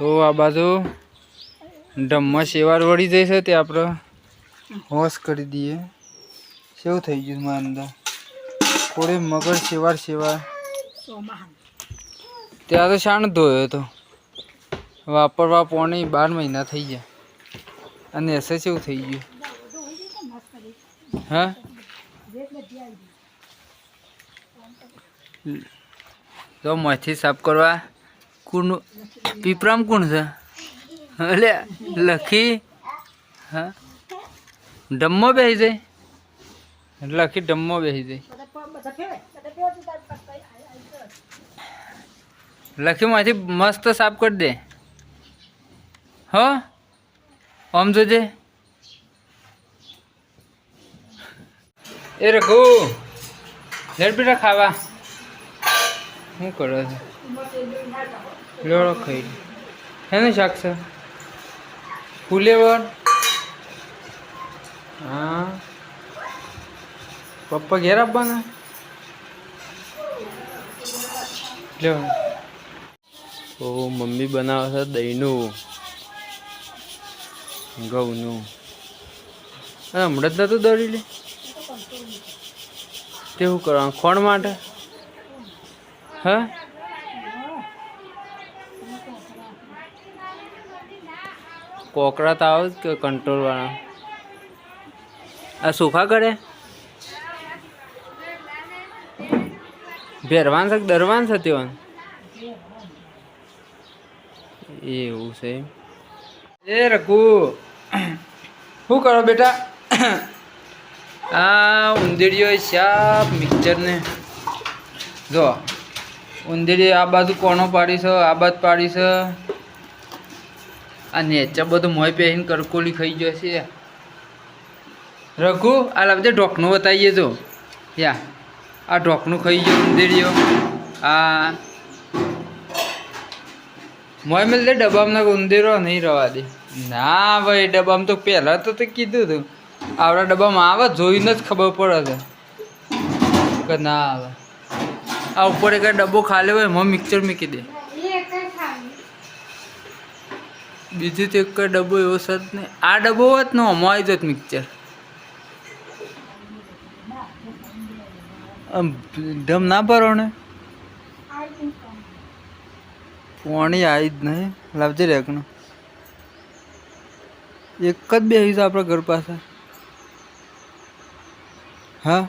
તો આ બાજુ ડમમાં શેવાર વળી જાય છે તે આપણે હોશ કરી દઈએ. કેવું થઈ ગયું મારા અંદર? કોડે મગર શેવાર શેવાર ત્યાં તો શાણ ધોયો હતો. વાપરવા પોણે બાર મહિના થઈ ગયા. અને એસે કેવું થઈ ગયું? હા? તો મથી સાફ કરવા કોણ પીપરામ કોણ છે? અલ્યા લખી, હા? ડમ્મો બેસી જાય. લખી ડમ્મો બેસી જાય. લખી માંથી મસ્ત સાફ કરી દે. હો? આમ જોજે. એ રખું લેટ ખાવા. શું કરો છો? લેવડો ખાઈ. હે હેનું શાક છે ફુલેવર? હા. પપ્પા ઘેર આપવાના? લ્યો. તો મમ્મી બનાવે છે દહીંનું. ઘઉંનું. હમણાં જ નતું દોડી લે. તે શું કરવાનું? ખોણ માટે? હા? કોકરા તાવ કે કંટ્રોલ વાળા. આ સોફા કરે ભેરવાન છે દરવાન છે તેવાન એવું છે એ રઘુ, શું કરો બેટા? આ ઉંદેડીઓ શાપ મિક્સરને. જો ઉંદેડી આ બાજુ કોણો પાડી આ બાજુ પાડી આ નેચર બધું મોય પહેરીને કરકોલી ખાઈ ગયો છે. રઘુ, આ લાવજે ઢોકનું બતાવીએ જો યા, આ ઢોકનું ખાઈ ગયો ઉંદેડીઓ આ મોય મેલ દે ડબ્બામાં ઉંદેરો નહીં રવા દે. ના ભાઈ, ડબ્બામાં તો પહેલાં તો તે કીધું હતું. આવડા ડબ્બામાં આવે, જોઈને જ ખબર પડે છે. કે ના આવે. આ ઉપર એક ડબ્બો ખાલી હોય, એમાં મિક્સર મૂકી દે. બીજું તો એક ડબ્બો એવો સત ને નહીં. આ ડબ્બો હોત ને આમાં આવી જત મિક્સર ધમ ના ભરો ને પાણી આવી જ નહીં. લાવજે રેકનું. એક જ બેસી છે આપણા ઘર પાસે. હા?